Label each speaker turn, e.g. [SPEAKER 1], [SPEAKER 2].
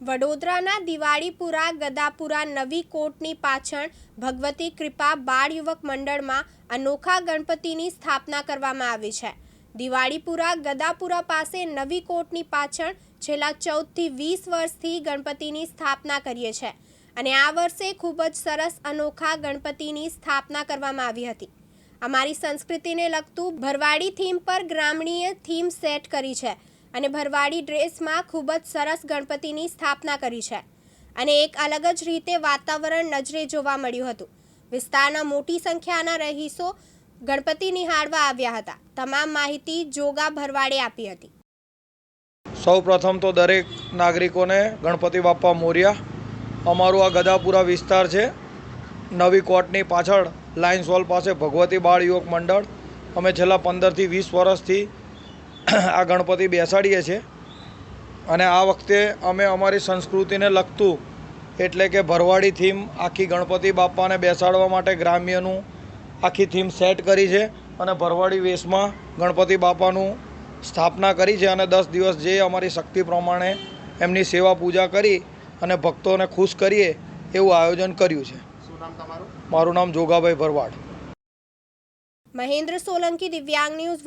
[SPEAKER 1] વડોદરાના દિવાળીપુરા, ગદાપુરા નવી કોટની પાછળ ભગવતી કૃપા બાળ યુવક મંડળમાં અનોખા ગણપતિની સ્થાપના કરવામાં આવી છે. દિવાળીપુરા, ગદાપુરા પાસે નવી કોટની પાછળ છેલ્લા ચૌદથી વીસ વર્ષથી ગણપતિની સ્થાપના કરીએ છે અને આ વર્ષે ખૂબ જ સરસ અનોખા ગણપતિની સ્થાપના કરવામાં આવી હતી. અમારી સંસ્કૃતિને લગતું ભરવાડી થીમ પર ગ્રામણીય થીમ સેટ કરી છે. અને ભરવાડી ડ્રેસમાં ખૂબ જ સરસ ગણપતિની સ્થાપના કરી છે. અને એક અલગ જ રીતે વાતાવરણ નજરે જોવા મળ્યું હતું. વિસ્તારના મોટી સંખ્યાના રહીશો ગણપતિ નિહાળવા આવ્યા હતા. તમામ માહિતી જોગા ભરવાડે આપી હતી.
[SPEAKER 2] સૌ પ્રથમ તો દરેક નાગરિકોને ગણપતિ બાપ્પા મોર્યા. અમારું આ ગદાપુરા વિસ્તાર છે. નવી કોર્ટની પાછળ લાયન્સ હોલ પાસે ભગવતી બાળ યુવક મંડળ. અમે છેલ્લા પંદરથી વીસ વર્ષથી આ ગણપતિ બેસાડીએ છીએ. અને આ વખતે અમે અમારી સંસ્કૃતિને લગતું એટલે કે ભરવાડી થીમ આખી ગણપતિ બાપાને બેસાડવા માટે ગ્રામ્યનું આખી થીમ સેટ કરી છે અને ભરવાડી વેશમાં ગણપતિ બાપાનું સ્થાપના કરી છે અને દસ દિવસ જે અમારી શક્તિ પ્રમાણે એમની સેવા પૂજા કરી અને ભક્તોને ખુશ કરીએ એવું આયોજન કર્યું છે.
[SPEAKER 3] તમારું?
[SPEAKER 2] મારું નામ જોગાભાઈ ભરવાડ.
[SPEAKER 1] મહેન્દ્ર સોલંકી દિવ્યાંગ ન્યૂઝ